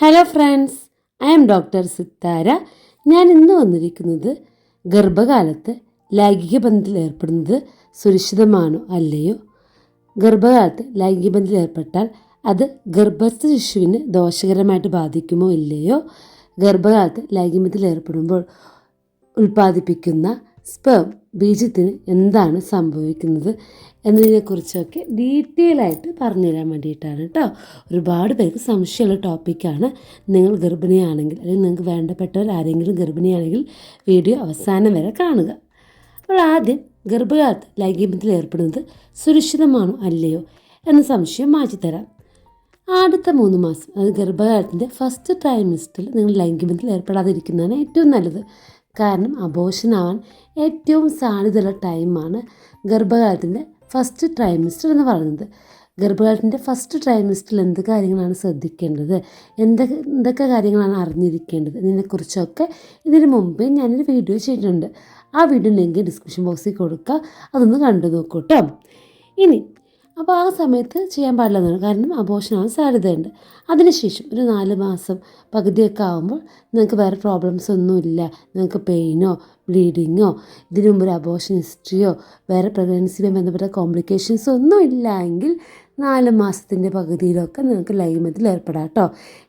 Hello friends I am doctor Sithara. ഞാൻ ഇന്ന് വന്നിരിക്കുന്നത് ഗർഭകാലത്ത് ലൈംഗിക ബന്ധത്തിൽ ഏർപ്പെടുന്നത് സുരക്ഷിതമാണോ അല്ലയോ? ഗർഭകാലത്ത് ലൈംഗിക ബന്ധത്തിൽ ഏർപ്പെട്ടാൽ അത് ഗർഭസ്ഥ ശിശുവിന് ദോഷകരമായിട്ട് ബാധിക്കുമോ ഇല്ലയോ? ഗർഭകാലത്ത് ലൈംഗിക ബന്ധത്തിൽ ഏർപ്പെടുമ്പോൾ ഉൽപ്പാദിപ്പിക്കുന്ന സ്പേം ബീജത്തിന് എന്താണ് സംഭവിക്കുന്നത് എന്നതിനെക്കുറിച്ചൊക്കെ ഡീറ്റെയിൽ ആയിട്ട് പറഞ്ഞുതരാൻ വേണ്ടിയിട്ടാണ് കേട്ടോ. ഒരുപാട് പേർക്ക് സംശയമുള്ള ടോപ്പിക്കാണ് നിങ്ങൾ ഗർഭിണിയാണെങ്കിൽ അല്ലെങ്കിൽ നിങ്ങൾക്ക് വേണ്ടപ്പെട്ടവർ ആരെങ്കിലും ഗർഭിണിയാണെങ്കിൽ വീഡിയോ അവസാനം വരെ കാണുക. അപ്പോൾ ആദ്യം ഗർഭകാലത്ത് ലൈംഗികത്തിൽ ഏർപ്പെടുന്നത് സുരക്ഷിതമാണോ അല്ലയോ എന്ന സംശയം മാറ്റിത്തരാം. ആദ്യത്തെ മൂന്ന് മാസം അത് ഗർഭകാലത്തിന്റെ ഫസ്റ്റ് ട്രൈമിസ്റ്ററിൽ നിങ്ങൾ ലൈംഗികത്തിൽ ഏർപ്പെടാതിരിക്കുന്നതാണ് ഏറ്റവും നല്ലത്. കാരണം അബോഷനാവാൻ ഏറ്റവും സാധ്യതയുള്ള ടൈമാണ് ഗർഭകാലത്തിന്റെ ഫസ്റ്റ് ട്രൈമിസ്റ്റർ എന്ന് പറയുന്നത്. ഗർഭകാലത്തിന്റെ ഫസ്റ്റ് ട്രൈമിസ്റ്ററിൽ എന്ത് കാര്യങ്ങളാണ് ശ്രദ്ധിക്കേണ്ടത്? എന്തൊക്കെ എന്തൊക്കെ കാര്യങ്ങളാണ് അറിഞ്ഞിരിക്കേണ്ടത്? ഇതിനെക്കുറിച്ചൊക്കെ ഇതിന് മുമ്പേ ഞാനൊരു വീഡിയോ ചെയ്തിട്ടുണ്ട്. ആ വീഡിയോ ലിങ്ക് ഡിസ്ക്രിപ്ഷൻ ബോക്സിൽ കൊടുക്കുക അതൊന്ന് കണ്ടു നോക്കൂ ഇനി അപ്പോൾ ആ സമയത്ത് ചെയ്യാൻ പാടില്ലെന്നാണ് കാരണം അബോഷനാവാൻ സാധ്യതയുണ്ട്. അതിനുശേഷം ഒരു നാല് മാസം പകുതിയൊക്കെ ആകുമ്പോൾ നിങ്ങൾക്ക് വേറെ പ്രോബ്ലംസ് ഒന്നുമില്ല. നിങ്ങൾക്ക് പെയിനോ ബ്ലീഡിങ്ങോ ഇതിനു മുമ്പ് ഒരു അബോഷൻ ഹിസ്റ്ററിയോ വേറെ പ്രഗ്നൻസിയുമായി ബന്ധപ്പെട്ട കോംപ്ലിക്കേഷൻസ് ഒന്നും ഇല്ല എങ്കിൽ നാല് മാസത്തിന്റെ പകുതിയിലൊക്കെ നിങ്ങൾക്ക് ലൈംഗികത്തിൽ ഏർപ്പെടാം കേട്ടോ.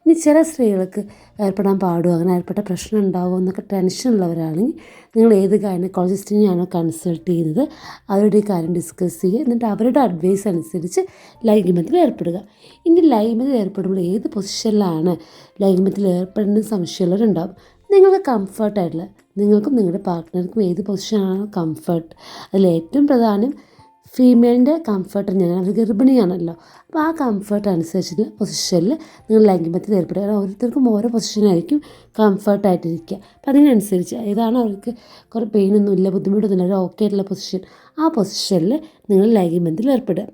ഇനി ചില സ്ത്രീകൾക്ക് ഏർപ്പെടാൻ പാടുമോ അങ്ങനെ ഏർപ്പെട്ട പ്രശ്നം ഉണ്ടാവുമോ എന്നൊക്കെ ടെൻഷൻ ഉള്ളവരാണെങ്കിൽ നിങ്ങൾ ഏത് ഗൈനക്കോളജിസ്റ്റിനെയാണോ കൺസൾട്ട് ചെയ്യുന്നത് അവരുടെ കാര്യം ഡിസ്കസ് ചെയ്യുക. എന്നിട്ട് അവരുടെ അഡ്വൈസ് അനുസരിച്ച് ലൈംഗികത്തിൽ ഏർപ്പെടുക. ഇനി ലൈംഗികത്തിൽ ഏർപ്പെടുമ്പോൾ ഏത് പൊസിഷനിലാണ് ലൈംഗികത്തിൽ ഏർപ്പെടുന്ന സംശയമുള്ളവരുണ്ടാവും. നിങ്ങൾക്ക് കംഫർട്ടായിട്ടുള്ള നിങ്ങൾക്കും നിങ്ങളുടെ പാർട്ട്ണർക്കും ഏത് പൊസിഷനാണോ കംഫർട്ട് അതിൽ ഏറ്റവും പ്രധാനം ഫീമെയിലിന്റെ കംഫർട്ട് ഞാൻ അത് ഗർഭിണിയാണല്ലോ. അപ്പോൾ ആ കംഫർട്ട് അനുസരിച്ചുള്ള പൊസിഷനിൽ നിങ്ങൾ ലൈംഗികത്തിൽ ഏർപ്പെടുക. കാരണം ഓരോരുത്തർക്കും ഓരോ പൊസിഷനായിരിക്കും കംഫർട്ടായിട്ടിരിക്കുക അപ്പം അതിനനുസരിച്ച് ഏതാണ് അവർക്ക് കുറേ പെയിനൊന്നും ഇല്ല ബുദ്ധിമുട്ടൊന്നുമില്ല ഒരു ഓക്കെ ആയിട്ടുള്ള പൊസിഷൻ ആ പൊസിഷനിൽ നിങ്ങൾ ലൈംഗികത്തിൽ ഏർപ്പെടുക.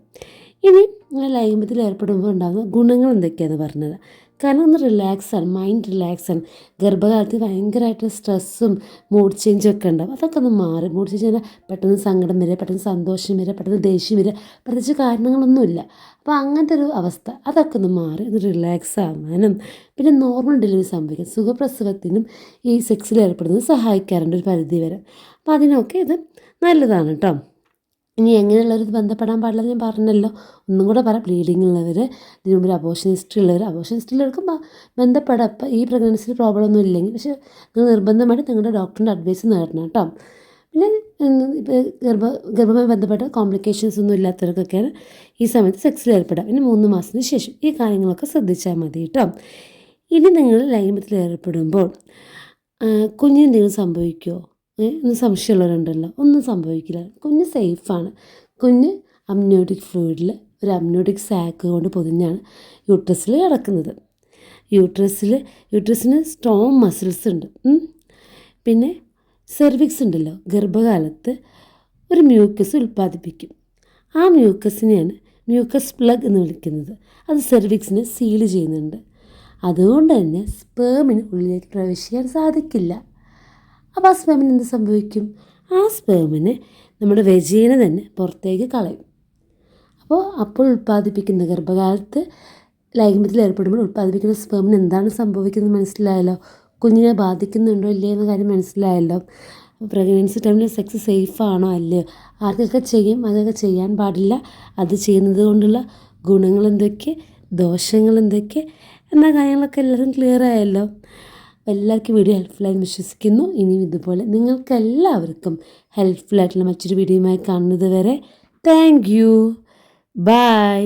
ഇനി ലൈംഗത്തിൽ ഏർപ്പെടുമ്പോൾ ഉണ്ടാകുന്ന ഗുണങ്ങൾ എന്തൊക്കെയാണെന്ന് പറഞ്ഞത് കാരണം ഒന്ന് റിലാക്സാണ് മൈൻഡ് റിലാക്സാണ് ഗർഭകാലത്ത് ഭയങ്കരമായിട്ട് സ്ട്രെസ്സും മൂഡ് ചേഞ്ചും ഒക്കെ ഉണ്ടാവും. അതൊക്കെ ഒന്ന് മാറി. മൂഡ് ചേഞ്ച് പറഞ്ഞാൽ പെട്ടെന്ന് സങ്കടം വരിക പെട്ടെന്ന് സന്തോഷം വരിക പെട്ടെന്ന് ദേഷ്യം വരിക പ്രത്യേകിച്ച് കാരണങ്ങളൊന്നുമില്ല. അപ്പോൾ അങ്ങനത്തെ ഒരു അവസ്ഥ അതൊക്കെ ഒന്ന് മാറി ഒന്ന് റിലാക്സ് ആവാനും പിന്നെ നോർമൽ ഡെലിവറി സംഭവിക്കും. സുഖപ്രസവത്തിനും ഈ സെക്സിൽ ഏർപ്പെടുന്നത് സഹായിക്കാറുണ്ട് ഒരു പരിധി വരെ. അപ്പോൾ അതിനൊക്കെ ഇത് നല്ലതാണ് കേട്ടോ ഇനി എങ്ങനെയുള്ളവർ ബന്ധപ്പെടാൻ പാടില്ല ഞാൻ പറഞ്ഞല്ലോ. ഒന്നും കൂടെ പറയാം ബ്ലീഡിങ് ഉള്ളവർ ഇതിനു മുമ്പ് അബോഷൻ ഹിസ്റ്ററി ഉള്ളവർ അബോഷൻ ഹിസ്റ്ററി ഉള്ളവർക്ക് ബന്ധപ്പെടാം. ഇപ്പം ഈ പ്രഗ്നൻസിയിൽ പ്രോബ്ലം ഒന്നും ഇല്ലെങ്കിൽ പക്ഷേ നിങ്ങൾ നിർബന്ധമായിട്ട് നിങ്ങളുടെ ഡോക്ടറിന്റെ അഡ്വൈസ് നേടണം കേട്ടോ. പിന്നെ ഗർഭ ഗർഭവുമായി ബന്ധപ്പെട്ട കോംപ്ലിക്കേഷൻസ് ഒന്നും ഇല്ലാത്തവർക്കൊക്കെയാണ് ഈ സമയത്ത് സെക്സിൽ ഏർപ്പെടാം. പിന്നെ മൂന്ന് മാസത്തിന് ശേഷം ഈ കാര്യങ്ങളൊക്കെ ശ്രദ്ധിച്ചാൽ മതി കേട്ടോ. ഇനി നിങ്ങൾ ലൈംഗത്തിൽ ഏർപ്പെടുമ്പോൾ കുഞ്ഞിനെന്തെങ്കിലും സംഭവിക്കുമോ എന്ന് സംശയമുള്ളവരുണ്ടല്ലോ. ഒന്നും സംഭവിക്കില്ല. കുഞ്ഞ് സേഫാണ്. കുഞ്ഞ് അമ്നോട്ടിക് ഫ്ലൂയിഡിൽ ഒരു അമ്നോട്ടിക് സാക്ക് കൊണ്ട് പൊതിഞ്ഞാണ് യൂട്രസിൽ കിടക്കുന്നത്. യൂട്രസിൽ യൂട്രസിന് സ്ട്രോങ് മസിൽസ് ഉണ്ട്. പിന്നെ സെർവിക്സ് ഉണ്ടല്ലോ. ഗർഭകാലത്ത് ഒരു മ്യൂക്കസ് ഉൽപ്പാദിപ്പിക്കും. ആ മ്യൂക്കസിനെയാണ് മ്യൂക്കസ് പ്ലഗ് എന്ന് വിളിക്കുന്നത്. അത് സെർവിക്സിനെ സീൽ ചെയ്യുന്നുണ്ട്. അതുകൊണ്ട് തന്നെ സ്പേമിന് ഉള്ളിലേക്ക് പ്രവേശിക്കാൻ സാധിക്കില്ല. അപ്പോൾ ആ സ്പേമിന് എന്ത് സംഭവിക്കും? ആ സ്പേമിനെ നമ്മുടെ വെജീന തന്നെ പുറത്തേക്ക് കളയും. അപ്പോൾ അപ്പോൾ ഉൽപ്പാദിപ്പിക്കുന്ന ഗർഭകാലത്ത് ലൈംഗികത്തിൽ ഏർപ്പെടുമ്പോൾ ഉൽപ്പാദിപ്പിക്കുന്ന സ്പേമിന് എന്താണ് സംഭവിക്കുന്നത് മനസ്സിലായല്ലോ? കുഞ്ഞിനെ ബാധിക്കുന്നുണ്ടോ ഇല്ലേ എന്ന കാര്യം മനസ്സിലായല്ലോ. പ്രഗ്നൻസി ടൈമിൽ സെക്സ് സേഫ് ആണോ അല്ലയോ ആർക്കൊക്കെ ചെയ്യും? അതൊക്കെ ചെയ്യാൻ പാടില്ല. അത് ചെയ്യുന്നത് കൊണ്ടുള്ള ഗുണങ്ങൾ എന്തൊക്കെ? ദോഷങ്ങൾ എന്തൊക്കെ? എന്ന കാര്യങ്ങളൊക്കെ എല്ലാവരും ക്ലിയർ ആയല്ലോ. എല്ലാവർക്കും വീഡിയോ ഹെൽപ്ഫുള്ളായി വിശ്വസിക്കുന്നു. ഇനിയും ഇതുപോലെ നിങ്ങൾക്ക് എല്ലാവർക്കും ഹെൽപ്ഫുള്ളായിട്ടുള്ള മറ്റൊരു വീഡിയോയുമായി കാണുന്നത് വരെ താങ്ക് യു. ബൈ.